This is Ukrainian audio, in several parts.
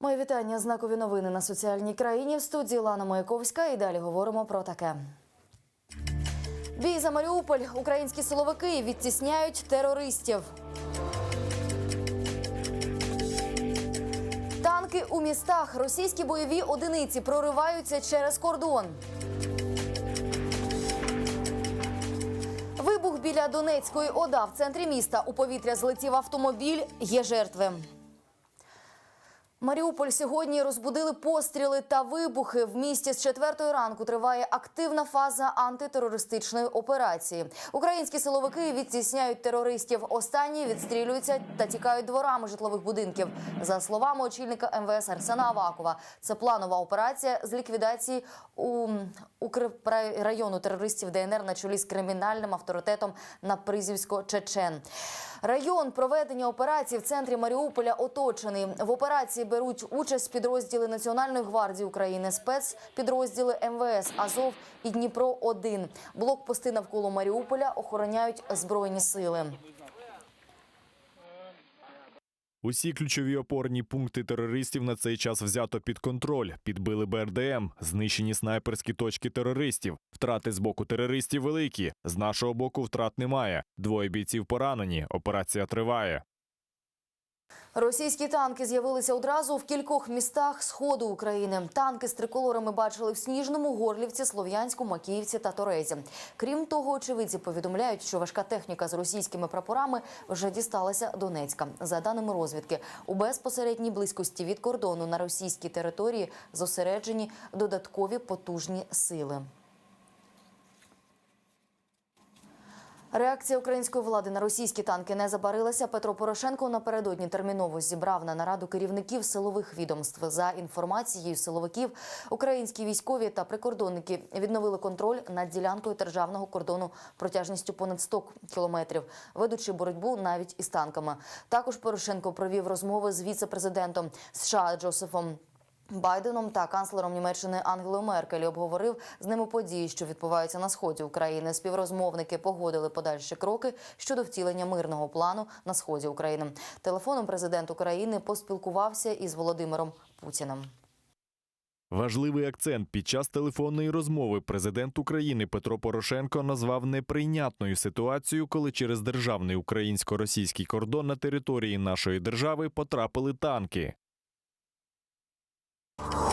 Моє вітання. Знакові новини на соціальній країні в студії Лана Маяковська. І далі говоримо про таке. Бій за Маріуполь. Українські силовики відтісняють терористів. Танки у містах. Російські бойові одиниці прориваються через кордон. Вибух біля Донецької ОДА в центрі міста. У повітря злетів автомобіль. Є жертви. Маріуполь сьогодні розбудили постріли та вибухи. В місті з четвертої ранку триває активна фаза антитерористичної операції. Українські силовики відтісняють терористів. Останні відстрілюються та тікають дворами житлових будинків. За словами очільника МВС Арсена Авакова, це планова операція з ліквідації у укррайону терористів ДНР на чолі з кримінальним авторитетом на прізвисько Чечен. Район проведення операції в центрі Маріуполя оточений. В операції беруть участь підрозділи Національної гвардії України, спецпідрозділи МВС, Азов і Дніпро 1 Блокпости навколо Маріуполя охороняють збройні сили. Усі ключові опорні пункти терористів на цей час взято під контроль, підбили БРДМ, знищені снайперські точки терористів. Втрати з боку терористів великі. З нашого боку втрат немає. Двоє бійців поранені. Операція триває. Російські танки з'явилися одразу в кількох містах сходу України. Танки з триколорами бачили в Сніжному, Горлівці, Слов'янську, Макіївці та Торезі. Крім того, очевидці повідомляють, що важка техніка з російськими прапорами вже дісталася Донецька. За даними розвідки, у безпосередній близькості від кордону на російській території зосереджені додаткові потужні сили. Реакція української влади на російські танки не забарилася. Петро Порошенко напередодні терміново зібрав на нараду керівників силових відомств. За інформацією силовиків, українські військові та прикордонники відновили контроль над ділянкою державного кордону протяжністю понад 100 кілометрів, ведучи боротьбу навіть із танками. Також Порошенко провів розмови з віце-президентом США Джозефом Байденом та канцлером Німеччини Ангелою Меркель обговорив з ними події, що відбуваються на сході України. Співрозмовники погодили подальші кроки щодо втілення мирного плану на сході України. Телефоном президент України поспілкувався із Володимиром Путіним. Важливий акцент під час телефонної розмови президент України Петро Порошенко назвав неприйнятною ситуацію, коли через державний українсько-російський кордон на території нашої держави потрапили танки. you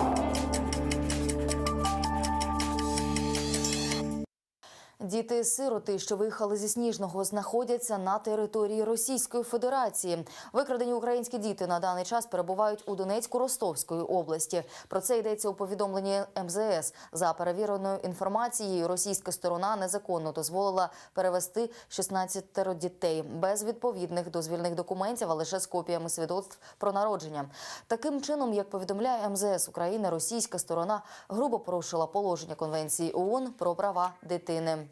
Діти-сироти, що виїхали зі Сніжного, знаходяться на території Російської Федерації. Викрадені українські діти на даний час перебувають у Донецьку-Ростовської області. Про це йдеться у повідомленні МЗС. За перевіреною інформацією, російська сторона незаконно дозволила перевести 16 дітей без відповідних дозвільних документів, а лише з копіями свідоцтв про народження. Таким чином, як повідомляє МЗС України, російська сторона грубо порушила положення Конвенції ООН про права дитини.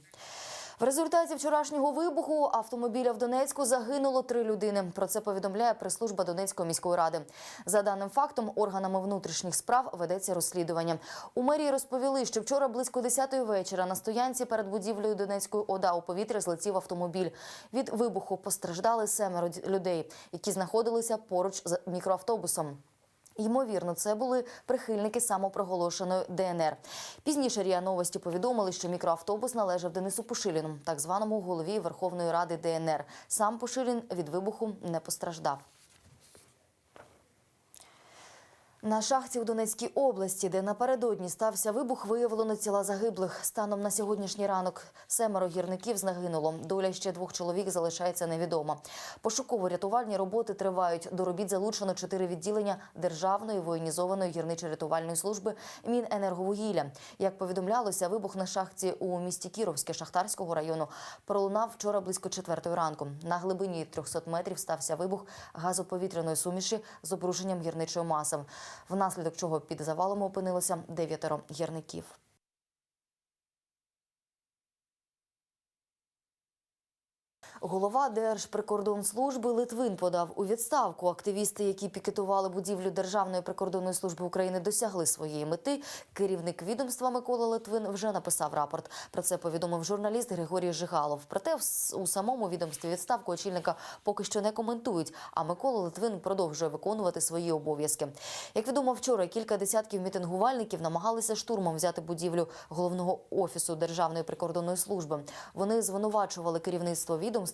В результаті вчорашнього вибуху автомобіля в Донецьку загинуло три людини. Про це повідомляє прес-служба Донецької міської ради. За даним фактом, органами внутрішніх справ ведеться розслідування. У мерії розповіли, що вчора близько 10-ї вечора на стоянці перед будівлею Донецької ОДА у повітря злетів автомобіль. Від вибуху постраждали семеро людей, які знаходилися поруч з мікроавтобусом. Ймовірно, це були прихильники самопроголошеної ДНР. Пізніше РІА Новості повідомили, що мікроавтобус належав Денису Пушиліну, так званому голові Верховної Ради ДНР. Сам Пушилін від вибуху не постраждав. На шахті у Донецькій області, де напередодні стався вибух, виявлено тіла загиблих. Станом на сьогоднішній ранок семеро гірників загинуло. Доля ще двох чоловік залишається невідома. Пошуково-рятувальні роботи тривають. До робіт залучено чотири відділення Державної воєнізованої гірничо-рятувальної служби Міненерговугілля. Як повідомлялося, вибух на шахті у місті Кіровське Шахтарського району пролунав вчора близько четвертої ранку. На глибині 300 метрів стався вибух газоповітряної суміші з обрушенням гірничої маси внаслідок чого під завалом опинилося дев'ятеро гірників. Голова Держприкордонслужби Литвин подав у відставку. Активісти, які пікетували будівлю Державної прикордонної служби України, досягли своєї мети. Керівник відомства Микола Литвин вже написав рапорт. Про це повідомив журналіст Григорій Жигалов. Проте у самому відомстві відставку очільника поки що не коментують. А Микола Литвин продовжує виконувати свої обов'язки. Як відомо, вчора кілька десятків мітингувальників намагалися штурмом взяти будівлю головного офісу Державної прикордонної служби. Вони звинувачували керівництво відомства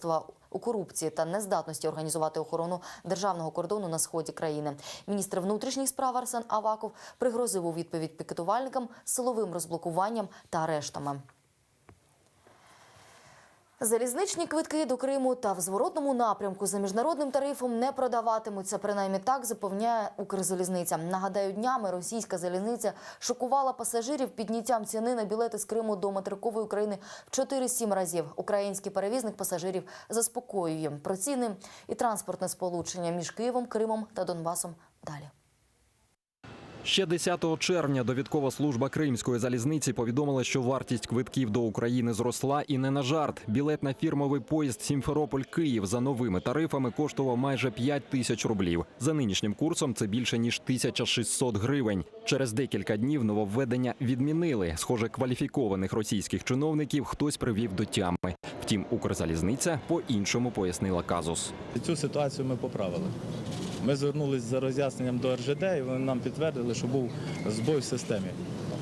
у корупції та нездатності організувати охорону державного кордону на сході країни. Міністр внутрішніх справ Арсен Аваков пригрозив у відповідь пікетувальникам силовим розблокуванням та арештами. Залізничні квитки до Криму та в зворотному напрямку за міжнародним тарифом не продаватимуться. Принаймні так запевняє Укрзалізниця. Нагадаю, днями російська залізниця шокувала пасажирів підняттям ціни на білети з Криму до материкової України в 4-7 разів. Український перевізник пасажирів заспокоює про ціни і транспортне сполучення між Києвом, Кримом та Донбасом. Далі. Ще 10 червня довідкова служба Кримської залізниці повідомила, що вартість квитків до України зросла і не на жарт. Білет на фірмовий поїзд Сімферополь-Київ за новими тарифами коштував майже 5 тисяч рублів. За нинішнім курсом це більше ніж 1600 гривень. Через декілька днів нововведення відмінили. Схоже, кваліфікованих російських чиновників хтось привів до тями. Втім, Укрзалізниця по-іншому пояснила казус. Цю ситуацію ми поправили. Ми звернулися за роз'ясненням до РЖД, і вони нам підтвердили, що був збой в системі.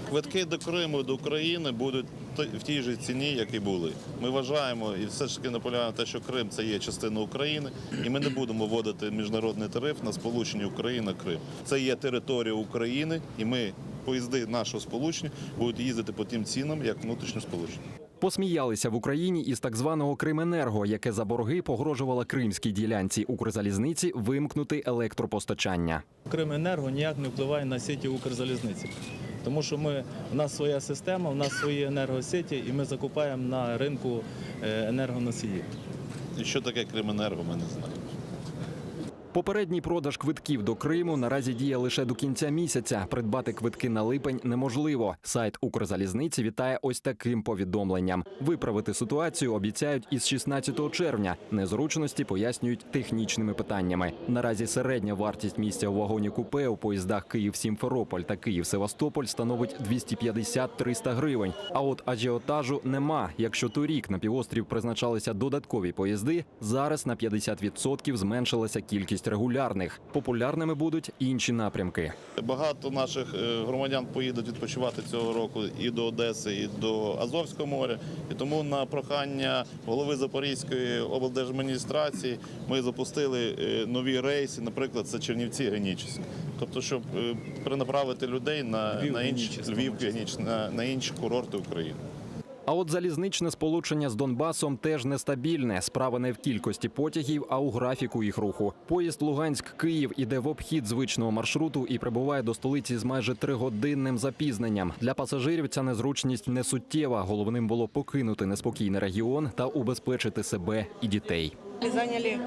Квитки до Криму, до України будуть в тій же ціні, як і були. Ми вважаємо і все ж таки наполягаємо на те, що Крим це є частина України, і ми не будемо вводити міжнародний тариф на сполучення Україна-Крим. Це є територія України, і ми поїзди нашого сполучення будуть їздити по тим цінам, як внутрішньо сполучення. Посміялися в Україні із так званого Крименерго, яке за борги погрожувало кримській ділянці Укрзалізниці вимкнути електропостачання. Крименерго ніяк не впливає на сіті Укрзалізниці. Тому що ми, в нас своя система, в нас свої енергосіті, і ми закупаємо на ринку е, енергоносії. І що таке Крименерго, ми не знаємо. Попередній продаж квитків до Криму наразі діє лише до кінця місяця. Придбати квитки на липень неможливо. Сайт Укрзалізниці вітає ось таким повідомленням. Виправити ситуацію обіцяють із 16 червня. Незручності пояснюють технічними питаннями. Наразі середня вартість місця у вагоні купе у поїздах Київ-Сімферополь та Київ-Севастополь становить 250-300 гривень. А от ажіотажу нема. Якщо торік на півострів призначалися додаткові поїзди, зараз на 50% зменшилася кількість регулярних. Популярними будуть інші напрямки. Багато наших е, громадян поїдуть відпочивати цього року і до Одеси, і до Азовського моря. І тому на прохання голови Запорізької облдержадміністрації ми запустили е, нові рейси, наприклад, це Чернівці Генічеськ. Тобто, щоб е, перенаправити людей на, Львів, на інші Львів, на, на інші курорти України. А от залізничне сполучення з Донбасом теж нестабільне. Справа не в кількості потягів, а у графіку їх руху. Поїзд Луганськ-Київ іде в обхід звичного маршруту і прибуває до столиці з майже тригодинним запізненням. Для пасажирів ця незручність не суттєва. Головним було покинути неспокійний регіон та убезпечити себе і дітей. Заняли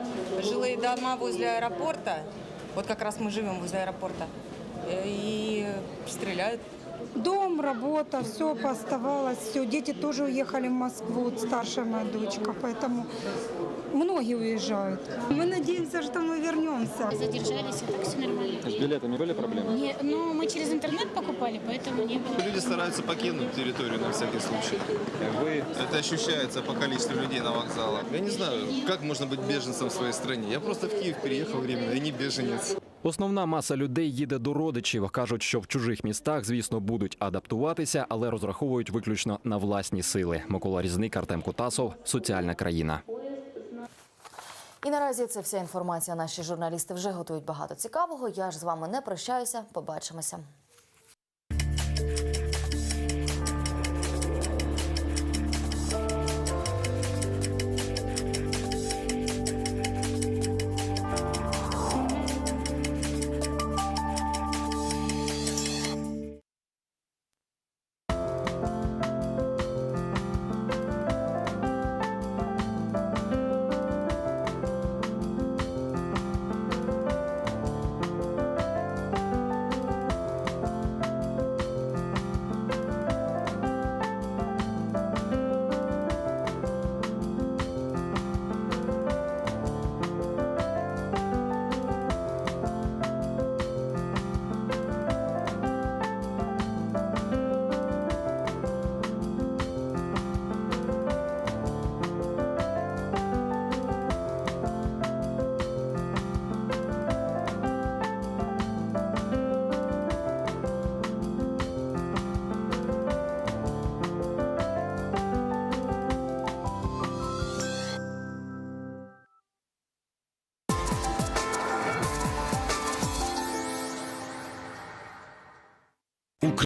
жилые дома возле аэропорта. Вот как раз мы живем возле аэропорта. Э, И стреляют. Дом, работа, все пооставалось, все. Дети тоже уехали в Москву, вот старшая моя дочка, поэтому многие уезжают. Мы надеемся, что мы вернемся. задержались, а так все нормально. З білетами були проблеми? Не, ну, мы через интернет покупали, поэтому не было. Люди стараются покинуть территорию на всякий случай. Ви Это ощущается по количеству людей на вокзалах. Я не знаю, как можно быть беженцем в своей стране. Я просто в Киев переехал временно и не беженец. Основна маса людей їде до родичів. кажуть, що в чужих містах, звісно, будуть адаптуватися, але розраховують виключно на власні сили. Микола Різник, Артем Кутасов, соціальна країна. І наразі це вся інформація. Наші журналісти вже готують багато цікавого. Я ж з вами не прощаюся. Побачимося.